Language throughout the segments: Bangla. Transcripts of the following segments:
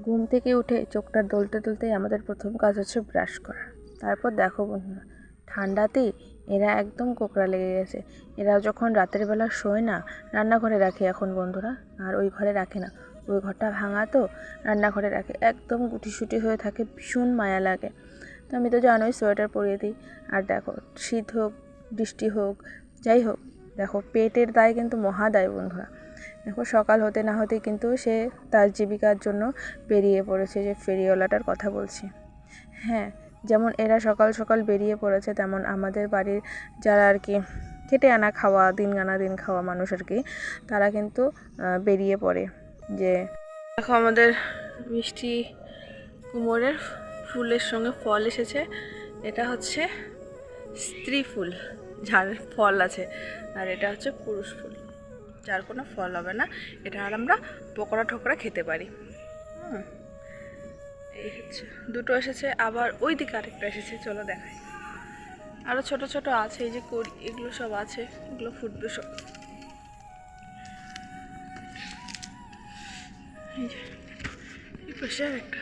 ঘুম থেকে উঠে চোখটা ডলতে ডলতেই আমাদের প্রথম কাজ হচ্ছে ব্রাশ করা। তারপর দেখো বন্ধুরা, ঠান্ডাতেই এরা একদম কোকড়া লেগে গেছে। এরা যখন রাতের বেলা শোয় না, রান্নাঘরে রাখে এখন বন্ধুরা, আর ওই ঘরে রাখে না। ওই ঘরটা ভাঙা তো, রান্নাঘরে রাখে। একদম গুটিসুটি হয়ে থাকে, ভীষণ মায়া লাগে। তো আমি তো জানোই সোয়েটার পরিয়ে দিই। আর দেখো, শীত হোক, বৃষ্টি হোক, যাই হোক, দেখো পেটের দায় কিন্তু মহা দায় বন্ধুরা। দেখো, সকাল হতে না হতেই কিন্তু সে তার জীবিকার জন্য বেরিয়ে পড়েছে, যে ফেরিওয়ালাটার কথা বলছি। হ্যাঁ যেমন এরা সকাল সকাল বেরিয়ে পড়েছে, তেমন আমাদের বাড়ির যারা আর কি খেটে আনা খাওয়া দিন আনা দিন খাওয়া মানুষ আর কি, তারা কিন্তু বেরিয়ে পড়ে। যে দেখো আমাদের মিষ্টি কুমোরের ফুলের সঙ্গে ফল এসেছে। এটা হচ্ছে স্ত্রী ফুল, যার ফল আছে, আর এটা হচ্ছে পুরুষ ফুল। যার কোনো ফল হবে না, এটা আর আমরা পকোড়া ঠোকরা খেতে পারি। হুম, এই হচ্ছে, দুটো এসেছে, আবার ওই দিকে আরেকটা এসেছে, চলো দেখাই। আরও ছোট ছোট আছে, এই যে করি এগুলো সব আছে, এগুলো ফুটবে সব। এই যে, এই পাশে আছে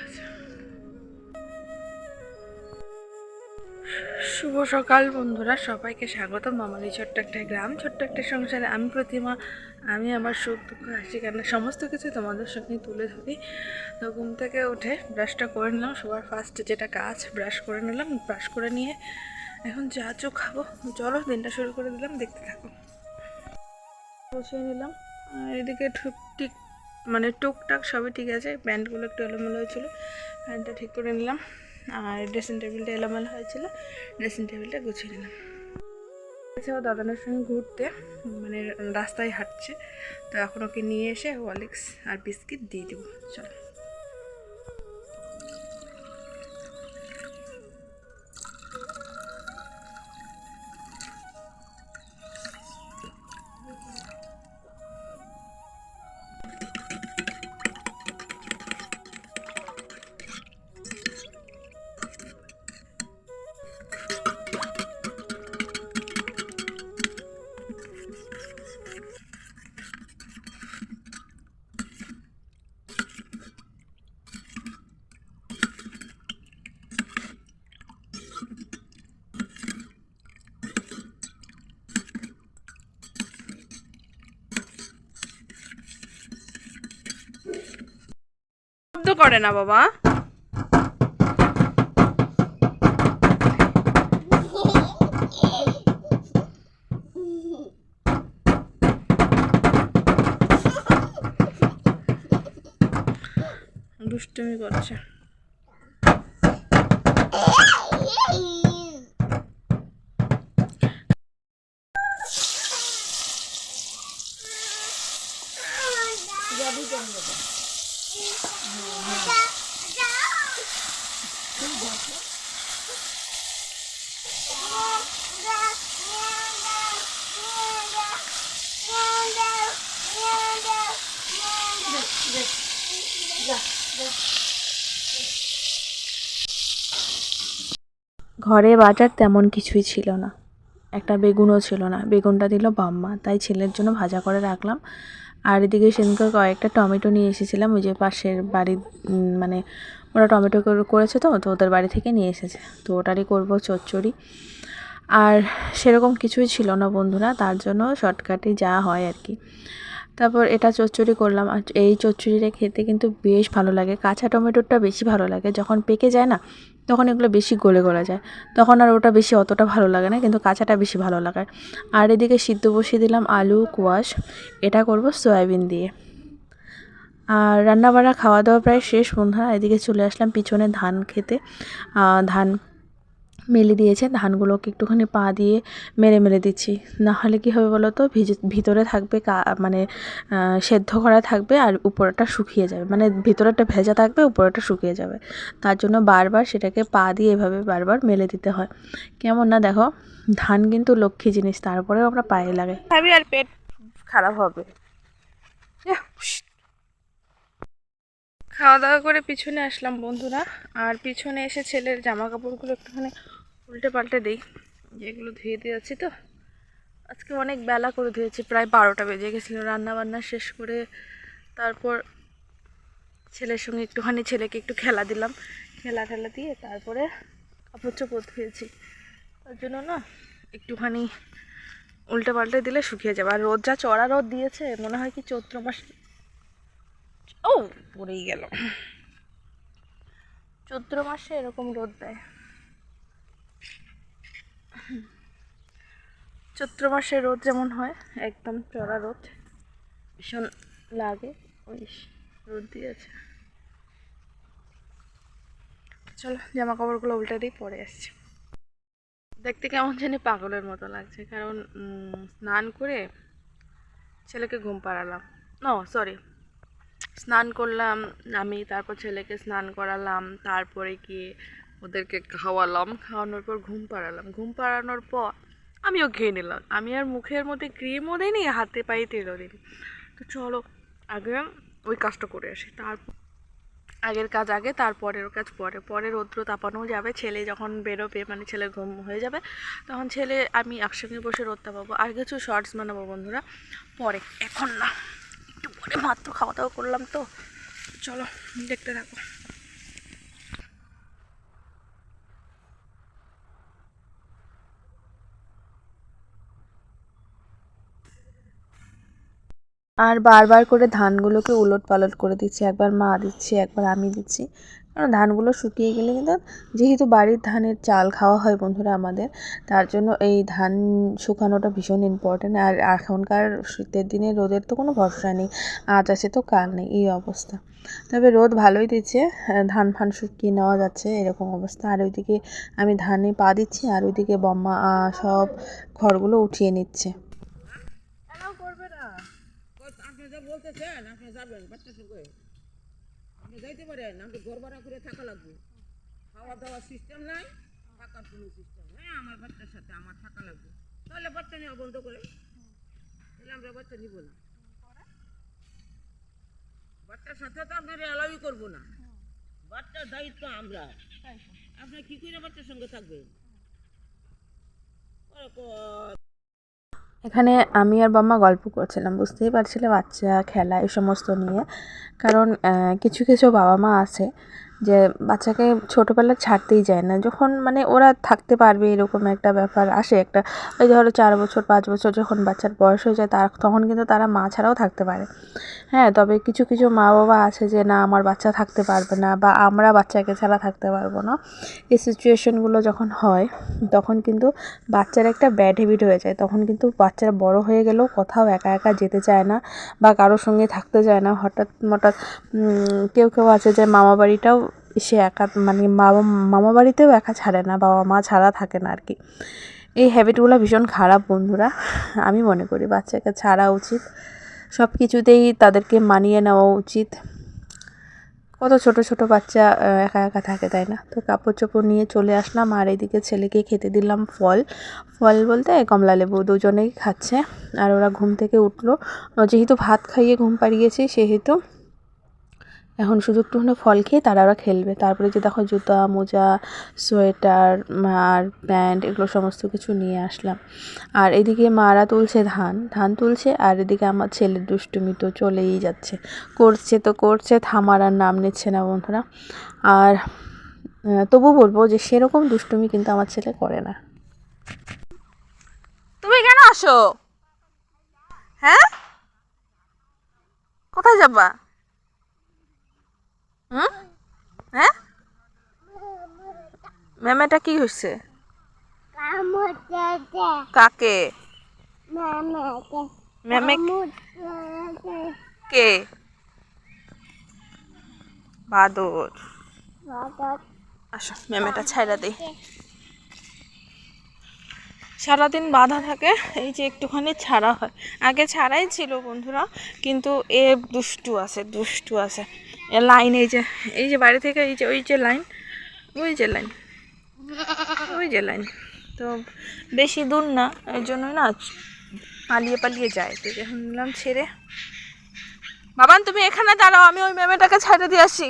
শুভ সকাল বন্ধুরা, সবাইকে স্বাগতম। এই ছোট্ট একটা গ্রাম, ছোট্ট একটা সংসারে আমি প্রতিমা, আমি আমার সুখ, দুঃখ, হাসি, কান্না, সমস্ত কিছু তোমাদের সঙ্গে তুলে ধরি। তো ঘুম থেকে উঠে ব্রাশটা করে নিলাম, সবার ফার্স্ট যেটা কাজ ব্রাশ করে নিলাম ব্রাশ করে নিয়ে এখন চা চো খাব। চলো, দিনটা শুরু করে দিলাম, দেখতে থাকো। বসিয়ে নিলাম এদিকে ঠিক মানে টুকটাক সবই ঠিক আছে, প্যান্টগুলো একটু এলোমেলো হয়েছিল, প্যান্টটা ঠিক করে নিলাম। আর ড্রেসিং টেবিলটা এলোমেলো হয়েছিল ড্রেসিং টেবিলটা গুছিয়ে নিলাম। ও দাদানের সঙ্গে ঘুরতে মানে রাস্তায় হাঁটছে, তো এখন ওকে নিয়ে এসে ওয়ালিক্স আর বিস্কিট দিয়ে দেবো। চলো। করে না বাবা। দুষ্টুমি করছে। ঘরে বাজার তেমন কিছুই ছিল না। একটা বেগুনও ছিল না। বেগুনটা দিল বাম্মা। তাই ছেলের জন্য ভাজা করে রাখলাম। আর এদিকে সেদিনকে কয়েকটা টমেটো নিয়ে এসেছিলাম। ওই যে পাশের বাড়ির মানে ওরা টমেটো করে- করেছে তো তো ওদের বাড়ি থেকে নিয়ে এসেছে। তো ওটারই করব চচ্চড়ি। আর সেরকম কিছুই ছিল না বন্ধুরা। তার জন্য শর্টকাটে যা হয় আর কি। তারপর এটা চচ্চড়ি করলাম। আর এই চচ্চড়িটা খেতে কিন্তু বেশ ভালো লাগে। কাঁচা টমেটোটা বেশি ভালো লাগে। যখন পেকে যায় না, তখন এগুলো বেশি গলে গলে যায়। তখন আর ওটা বেশি অতটা ভালো লাগে না, কিন্তু কাঁচাটা বেশি ভালো লাগে। আর এদিকে সিদ্ধ বসিয়ে দিলাম আলু, কোয়াশ। এটা করব সয়াবিন দিয়ে। আর রান্নাবাড়া খাওয়া দাওয়া প্রায় শেষ বন্ধুরা। এদিকে চলে আসলাম পিছনে ধান খেতে। ধান মেলে দিয়েছে, ধানগুলোকে একটুখানি পা দিয়ে মেরে মেরে দিচ্ছি। না হলে কী হবে বলো তো? ভিতরে থাকবে মানে সেদ্ধ করা থাকবে আর উপরটা শুকিয়ে যাবে। মানে ভিতরেটা ভেজা থাকবে উপরটা শুকিয়ে যাবে। তার জন্য বারবার সেটাকে পা দিয়ে এভাবে বারবার মেলে দিতে হয়। কেমন না দেখো, ধান কিন্তু লক্ষ্মী জিনিস, তারপরেও আমরা পায়ে লাগে আর পেট খারাপ হবে। খাওয়া দাওয়া করে পিছনে আসলাম বন্ধুরা। আর পিছনে এসে ছেলের জামা কাপড়গুলো একটুখানি উল্টে পাল্টে দিই। যেগুলো ধুয়ে দিয়ে যাচ্ছি তো। আজকে অনেক বেলা করে ধুয়েছি, প্রায় বারোটা বেজে গেছিল। রান্না বান্না শেষ করে তারপর ছেলের সঙ্গে একটুখানি ছেলেকে একটু খেলা দিলাম। খেলা টেলা দিয়ে তারপরে কাপড় চোপড় ধুয়েছি। তার জন্য না একটুখানি উল্টে পাল্টে দিলে শুকিয়ে যাবে। আর রোদ যা চড়া রোদ দিয়েছে, মনে হয় কি চৈত্র মাস ও, পড়েই গেল। চৈত্র মাসে এরকম রোদ দেয়। চৈত্র মাসে রোদ যেমন হয়, একদম চড়া রোদ। ভীষণ লাগে ওই রোদ দিয়েছে। চলো জামা কাপড়গুলো উল্টে দিই, পরে আসছি। দেখতে কেমন জানি পাগলের মতো লাগছে, কারণ স্নান করে ছেলেকে ঘুম পাড়ালাম। নো সরি স্নান করলাম, আমি, তারপর ছেলেকে স্নান করালাম, তারপরে গিয়ে ওদেরকে খাওয়ালাম, খাওয়ানোর পর ঘুম পাড়ালাম। ঘুম পাড়ানোর পর আমিও খেয়ে নিলাম। আমি আর মুখের মধ্যে ক্রিমও দিইনি, হাতে পায়ে তেলও দিইনি। তো চলো, আগে ওই কাজটা করে আসি। তারপর আগের কাজ আগে তারপরের কাজ পরে। পরে রৌদ্র তাপানো যাবে। ছেলে যখন বেরোবে মানে ছেলে ঘুম হয়ে যাবে, তখন ছেলে, আমি একসঙ্গে বসে রোদ তাপাবো। আর কিছু শর্টস বানাবো বন্ধুরা। পরে, এখন না, একটু পরে মাত্র খাওয়া দাওয়া করলাম তো। চলো, দেখতে থাকো। আর বারবার করে ধানগুলোকে উলট পালট করে দিচ্ছি। একবার মা দিচ্ছি, একবার আমি দিচ্ছি। কারণ ধানগুলো শুকিয়ে গেলে কিন্তু যেহেতু বাড়ির ধানের চাল খাওয়া হয় বন্ধুরা আমাদের, তার জন্য এই ধান শুকানোটা ভীষণ ইম্পর্ট্যান্ট আর এখনকার শীতের দিনে রোদের তো কোনো ভরসা নেই, আজ আছে তো কাল নেই, এই অবস্থা। তবে রোদ ভালোই দিচ্ছে ধান ফান শুকিয়ে নেওয়া যাচ্ছে, এরকম অবস্থা। আর ওইদিকে আমি ধানে পা দিচ্ছি, আর ওইদিকে বম্মা সব ঘরগুলো উঠিয়ে নিচ্ছে। আপনি যা বলতেছেন আপনি যাবেন বাচ্চা সঙ্গে আপনি যাইতে পারেন আমাকে ঘর ভাড়া করে থাকা লাগবে খাওয়া দাওয়ার সিস্টেম নাই থাকার কোনো সিস্টেম হ্যাঁ আমার বাচ্চার সাথে আমার থাকা লাগবে তাহলে বাচ্চা নেওয়া বন্ধ করে তাহলে আমরা বাচ্চা নিব না বাচ্চার সাথে তো আপনার অ্যালাউই করব না বাচ্চার দায়িত্ব আমরা আপনি কি করে বাচ্চার সঙ্গে থাকবেন এখানে আমি আর বাম্মা গল্প করছিলাম, বুঝতেই পারছিলে বাচ্চা, খেলা, এই সমস্ত নিয়ে। কারণ কিছু কিছু বাবা মা আছে যে বাচ্চাকে ছোটোবেলা ছাড়তেই যায় না। যখন মানে ওরা থাকতে পারবে এরকম একটা ব্যাপার আসে একটা, ওই ধরো চার বছর, পাঁচ বছর যখন বাচ্চার বয়স হয়ে যায়, তার তখন কিন্তু তারা মা ছাড়াও থাকতে পারে। হ্যাঁ তবে কিছু কিছু মা বাবা আছে যে না, আমার বাচ্চা থাকতে পারবে না বা আমরা বাচ্চাকে ছাড়া থাকতে পারব না। এই সিচুয়েশনগুলো যখন হয়, তখন কিন্তু বাচ্চার একটা ব্যাড হ্যাবিট হয়ে যায়। তখন কিন্তু বাচ্চারা বড় হয়ে গেলেও কোথাও একা একা যেতে চায় না বা কারোর সঙ্গে থাকতে চায় না। হঠাৎ হঠাৎ কেউ কেউ আছে যে মামা বাড়িটাও সে একা মানে মামা মামা বাড়িতেও একা ছাড়ে না, বাবা মা ছাড়া থাকে না আর কি এই হ্যাবিটগুলো ভীষণ খারাপ বন্ধুরা, আমি মনে করি বাচ্চাকে ছাড়া উচিত। সব কিছুতেই তাদেরকে মানিয়ে নেওয়া উচিত। কত ছোট ছোট বাচ্চা একা একা থাকে, তাই না? তো কাপড় চোপড় নিয়ে চলে আসলাম আর এদিকে ছেলেকে খেতে দিলাম ফল। ফল বলতে কমলা লেবু, দুজনেই খাচ্ছে। আর ওরা ঘুম থেকে উঠল। যেহেতু ভাত খাইয়ে ঘুম পাড়িয়েছি, সেহেতু এখন শুধু একটুখানি ফল খেয়ে তারা ওরা খেলবে। তারপরে যে দেখো জুতা, মোজা, সোয়েটার আর প্যান্ট এগুলো সমস্ত কিছু নিয়ে আসলাম। আর এদিকে মারা তুলছে ধান। ধান তুলছে আর এদিকে আমার ছেলের দুষ্টুমি তো চলেই যাচ্ছে। করছে তো করছে, থামার আর নাম নিচ্ছে না বন্ধুরা। আর তবু বলব যে সেরকম দুষ্টুমি কিন্তু আমার ছেলে করে না। তুমি কেন আসো। হ্যাঁ? কোথায় যাবা? হুম হ্যাঁ? ম্যামেটা কি হয়েছে কাকে? ম্যামে কে? বাদর। আসো, ম্যামেটা ছাইরা দিই। সারাদিন বাধা থাকে, এই যে একটুখানি ছাড়া হয়। আগে ছাড়াই ছিল বন্ধুরা, কিন্তু এ দুষ্টু আছে দুষ্টু আছে। লাইন, এই যে এই যে বাড়ি থেকে, এই যে, ওই যে লাইন, ওই যে লাইন, ওই যে লাইন। তো বেশি দূর না, এর জন্য না পালিয়ে পালিয়ে যায়। তো যখন নিলাম ছেড়ে। বাবান, তুমি এখানে দাঁড়াও, আমি ওই ম্যামেটাকে ছেড়ে দিয়ে আসি।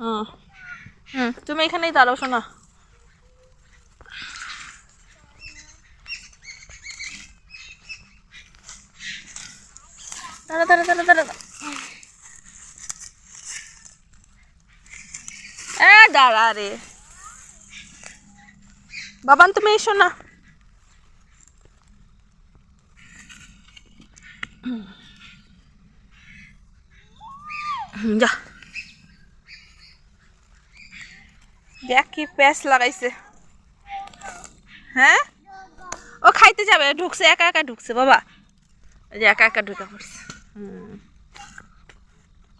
হুম হুম, তুমি এখানেই দাঁড়াও, শোনা। দাঁড়া দাঁড়া দাঁড়া দাঁড়া। এ, দাঁড়া রে। বাবান তুমি এসো না। যা। দেখ কি প্যাস লাগাইছে। হ্যাঁ? ও খাইতে যাবে, ঢুকছে, একা একা ঢুকছে, বাবা। যে একা একা ঢুকে পড়ছে।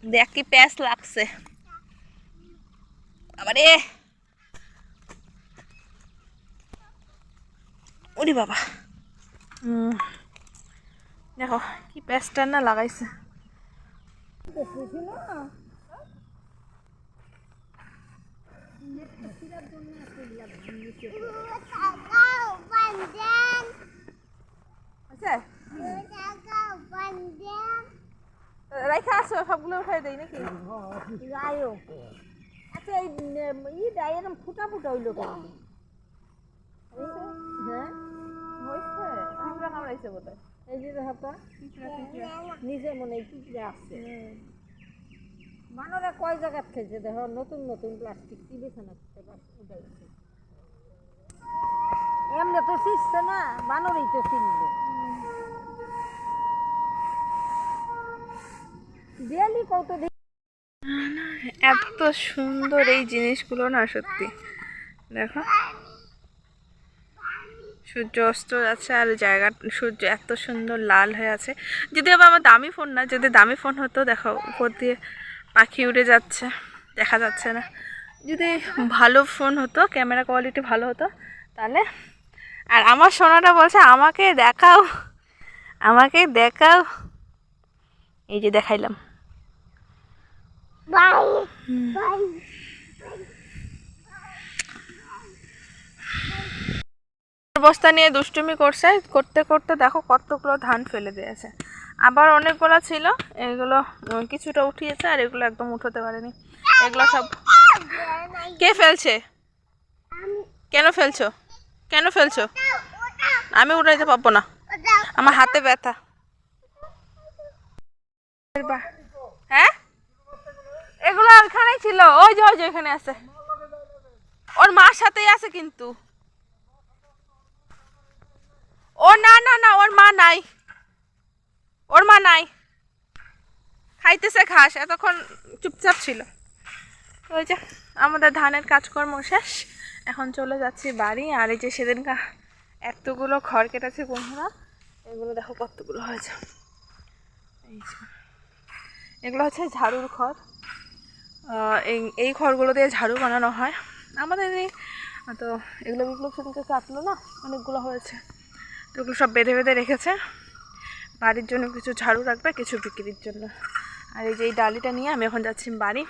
দেখ কি প্যাস লাগছে। আবারে ওরে বাবা। দেখো কি প্যাসটা না লাগাইছে। রাইখা আসো সবগুলো উঠাই দেই নাকি? এই ইটা এরকম ফুটা ফুটা হইল কেন? হ্যাঁ? হয়েছে? কামড়াইছে বোধহয়। এই যে হাতা নিজে মনে হয় পিঁপড়ে আসছে মানরা কয় জায়গাত খেয়েছে? দেখো নতুন নতুন প্লাস্টিক কি বিছানা উঠাইছে। এমনি তো শিখছে না বানরই তো চিনবে দেয়ালি কত এত সুন্দর এই জিনিসগুলো না সত্যি। দেখো। সূর্য অস্ত যাচ্ছে আর জায়গা, সূর্য এত সুন্দর লাল হয়ে আছে। যদি আবার আমার দামি ফোন না, যদি দামি ফোন হতো, দেখো, উপর দিয়ে পাখি উড়ে যাচ্ছে, দেখা যাচ্ছে না। যদি ভালো ফোন হতো ক্যামেরা কোয়ালিটি ভালো হতো, তাহলে আর আমার সোনাটা বলছে, আমাকে দেখাও আমাকে দেখাও। এই যে দেখাইলাম। বস্তা নিয়ে দুষ্টুমি করছে করতে করতে দেখো কতগুলো ধান ফেলে দিয়েছে। আবার অনেকগুলো ছিল এগুলো কিছুটা উঠিয়েছে আর এগুলো একদম উঠোতে পারেনি। এগুলো সব কে ফেলছে? কেন ফেলছো? কেন ফেলছো? আমি উঠাইতে পারব না। আমার হাতে ব্যথা। হ্যাঁ? ছিল, ওই যে ওই যে এখানে আছে। ওর মার সাথেই আছে কিন্তু। ও না না না, ওর মা নাই। ওর মা নাই। খাইতেছে ঘাস, এতক্ষণ চুপচাপ ছিল। ওই যে, আমাদের ধানের কাজকর্ম শেষ। এখন চলে যাচ্ছি বাড়ি, আর এই যে সেদিনকা এতগুলো খড় কেটেছে বন্ধুরা, এগুলো দেখো কতগুলো হয়েছে। এই। এগুলো হচ্ছে ঝাড়ুর খড়। এই এই খড়গুলো দিয়ে ঝাড়ু বানানো হয়। আমাদের এই তো এগুলো এগুলো সেদিনকে কাটলো না? অনেকগুলো হয়েছে। তো এগুলো সব বেঁধে বেঁধে রেখেছে। বাড়ির জন্য কিছু ঝাড়ু রাখবে, কিছু বিক্রির জন্য। আর এই যে এই ডালিটা নিয়ে আমি এখন যাচ্ছি বাড়ি।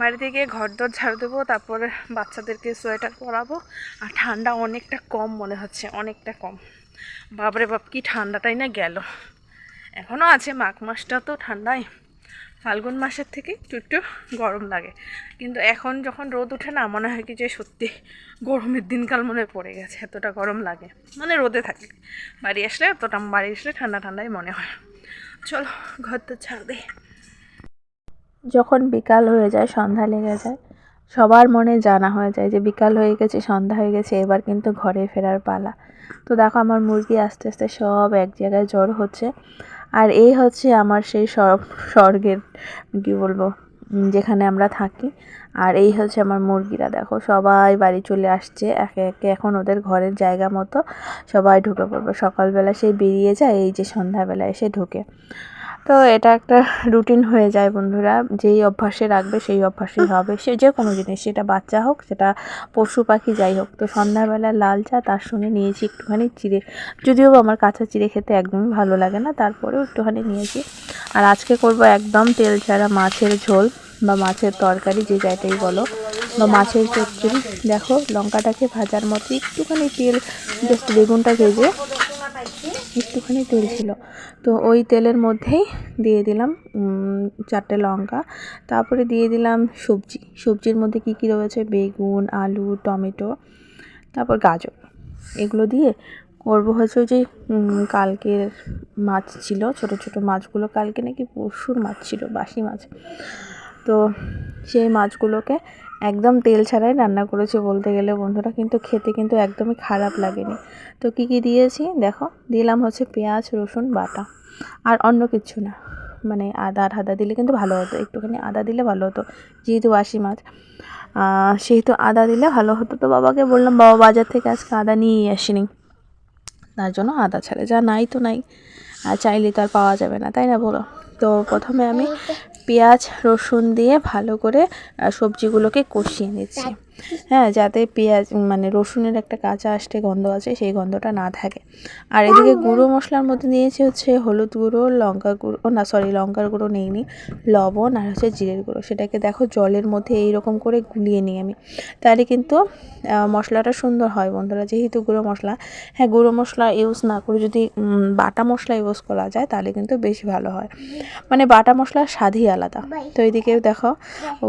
বাড়িতে গিয়ে ঘর দর ঝাড়ু দেবো, তারপরে বাচ্চাদেরকে সোয়েটার পরাবো। আর ঠান্ডা অনেকটা কম মনে হচ্ছে, অনেকটা কম। বাপরে বাপ, কি ঠান্ডাটাই না গেল। এখনও আছে, মাঘ মাসটা তো ঠান্ডাই। ফাল্গুন মাসের থেকে একটু একটু গরম লাগে। কিন্তু এখন যখন রোদ ওঠে না, মনে হয় কি যে সত্যি গরমের দিনকাল মনে পড়ে গেছে, এতটা গরম লাগে। মানে রোদে থাকে। বাড়ি আসলে এতটা, বাড়ি আসলে ঠান্ডা ঠান্ডাই মনে হয়। চলো, ঘর তো ছাড় যখন বিকাল হয়ে যায়, সন্ধ্যা লেগে যায়, সবার মনে জানা হয়ে যায় যে বিকাল হয়ে গেছে, সন্ধ্যা হয়ে গেছে, এবার কিন্তু ঘরে ফেরার পালা। তো দেখো, আমার মুরগি আস্তে আস্তে সব এক জায়গায় জড়ো হচ্ছে। আর এই হচ্ছে আমার সেই স্বর- স্বর্গের, কী বলব যেখানে আমরা থাকি। আর এই হচ্ছে আমার মুরগিরা, দেখো, সবাই বাড়ি চলে আসছে, একে একে এখন ওদের ঘরের জায়গা মতো সবাই ঢুকে পড়বে। সকালবেলা সেই বেরিয়ে যায়, এই যে সন্ধ্যাবেলা এসে ঢুকে। তো এটা একটা রুটিন হয়ে যায় বন্ধুরা। যেই অভ্যাসে রাখবে সেই অভ্যাসই হবে। সে যে কোনো জিনিস, সেটা বাচ্চা হোক, সেটা পশু পাখি যাই হোক। তো সন্ধ্যাবেলা লাল চা তার সঙ্গে নিয়েছি একটুখানি চিড়ে। যদিও আমার কাঁচা চিড়ে খেতে একদমই ভালো লাগে না, তারপরেও একটুখানি নিয়েছি। আর আজকে করব একদম তেল ছাড়া মাছের ঝোল বা মাছের তরকারি, যে যাইটাই বলো। মাছের চচ্চড়ি। দেখো, লঙ্কাটাকে ভাজার মতো একটুখানি তেল, জাস্ট বেগুনটা ভেজে একটুখানি তেল ছিল। তো ওই তেলের মধ্যেই দিয়ে দিলাম চারটে লঙ্কা। তারপরে দিয়ে দিলাম সবজি। সবজির মধ্যে কী কী রয়েছে? বেগুন, আলু, টমেটো, তারপর গাজর। এগুলো দিয়ে করব হচ্ছে যে কালকের মাছ ছিল, ছোট ছোট মাছগুলো। কালকে নাকি পরশুর মাছ ছিল, বাসি মাছ। তো সেই মাছগুলোকে একদম তেল ছাড়াই রান্না করেছি বলতে গেলে বন্ধুরা। কিন্তু খেতে কিন্তু একদমই খারাপ লাগেনি। তো কী কী দিয়েছি? দেখো, দিলাম হচ্ছে পেঁয়াজ, রসুন, বাটা আর অন্য কিছু না। মানে আদা আর আদা দিলে কিন্তু ভালো হতো, একটুখানি আদা দিলে ভালো হতো, যেহেতু বাসি মাছ। সেহেতু আদা দিলে ভালো হতো। তো বাবাকে বললাম, বাবা বাজার থেকে আজকে আদা নিয়েই আসিনি। তার জন্য আদা ছাড়ে যা নাই তো নাই। আর চাইলে তো আর পাওয়া যাবে না, তাই না বলো? তো প্রথমে আমি পেঁয়াজ রসুন দিয়ে ভালো করে সবজিগুলোকে কষিয়ে নিচ্ছি। হ্যাঁ যাতে পেঁয়াজ মানে রসুনের একটা কাঁচা আষ্টে গন্ধ আছে সেই গন্ধটা না থাকে। আর এদিকে গুঁড়ো মশলার মধ্যে নিয়েছি হচ্ছে হলুদ গুঁড়ো লঙ্কা গুঁড়ো না সরি লঙ্কার গুঁড়ো নেইনি লবণ আর হচ্ছে জিরের গুঁড়ো। সেটাকে দেখো জলের মধ্যে এই রকম করে গুলিয়ে নিই আমি। তাহলে কিন্তু মশলাটা সুন্দর হয় বন্ধুরা যেহেতু গুঁড়ো মশলা। হ্যাঁ গুঁড়ো মশলা ইউজ না করে যদি বাটা মশলা ইউজ করা যায় তাহলে কিন্তু বেশি ভালো হয়। মানে বাটা মশলার স্বাদই আলাদা। তো এইদিকে দেখো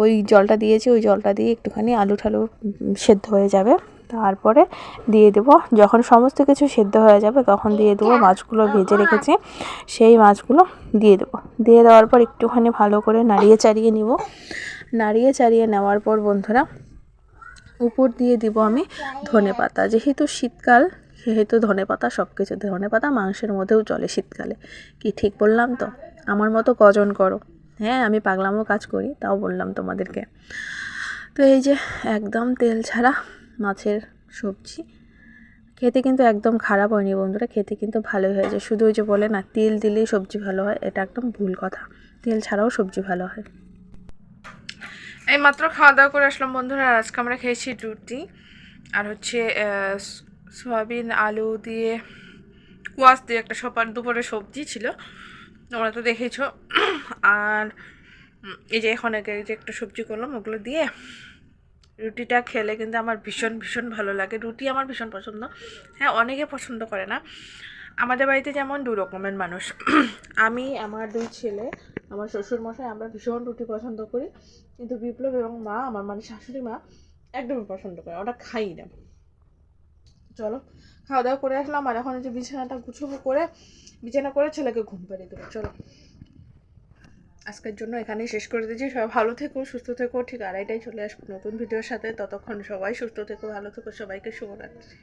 ওই জলটা দিয়েছি ওই জলটা দিয়ে একটুখানি আলু ঠালু সেদ্ধ হয়ে যাবে। তারপরে দিয়ে দেবো, যখন সমস্ত কিছু সেদ্ধ হয়ে যাবে তখন দিয়ে দেবো মাছগুলো ভেজে রেখেছি। সেই মাছগুলো দিয়ে দেবো। দিয়ে দেওয়ার পর একটুখানি ভালো করে নাড়িয়ে চাড়িয়ে নিব। নাড়িয়ে চাড়িয়ে নেওয়ার পর বন্ধুরা, উপর দিয়ে দিব আমি ধনে পাতা। যেহেতু শীতকাল, সেহেতু ধনে পাতা সব কিছু ধনে পাতা মাংসের মধ্যেও চলে শীতকালে। কি ঠিক বললাম তো? আমার মতো কজন করো? হ্যাঁ আমি পাগলামও কাজ করি, তাও বললাম তোমাদেরকে। তো এই যে একদম তেল ছাড়া মাছের সবজি, খেতে কিন্তু একদম খারাপ হয়নি বন্ধুরা, খেতে কিন্তু ভালোই হয়েছে। শুধু ওই যে বলে না, তেল দিলেই সবজি ভালো হয়, এটা একদম ভুল কথা। তেল ছাড়াও সবজি ভালো হয়। এই মাত্র খাওয়া দাওয়া করে আসলাম বন্ধুরা, আর আজকে আমরা খেয়েছি রুটি, আর হচ্ছে সয়াবিন, আলু দিয়ে, কুয়াশ দিয়ে একটা সপার দুপুরে সবজি ছিল, তোমরা তো দেখেছ। আর এই যে এখন আগে যে একটা সবজি করলাম, ওগুলো দিয়ে রুটিটা খেলে কিন্তু আমার ভীষণ ভীষণ ভালো লাগে। রুটি আমার ভীষণ পছন্দ। হ্যাঁ অনেকে পছন্দ করে না। আমাদের বাড়িতে যেমন দু রকমের মানুষ। আমি, আমার দুই ছেলে, আমার শ্বশুর মশাই আমরা ভীষণ রুটি পছন্দ করি। কিন্তু বিপ্লব এবং মা, আমার মানে শাশুড়ি মা, একদমই পছন্দ করে ওটা খাই না। চলো খাওয়া দাওয়া করে আসলাম। আর এখন যে বিছানাটা গুছবো করে, বিছানা করে ছেলেকে ঘুম পাড়িয়ে দেবো। চলো। আজকের জন্য এখানেই শেষ করে দিচ্ছি। সবাই ভালো থেকো, সুস্থ থেকো। ঠিক আড়াইটাই চলে আসব নতুন ভিডিওর সাথে। ততক্ষণ সবাই সুস্থ থেকো, ভালো থেকো। সবাইকে শুভরাত্রি।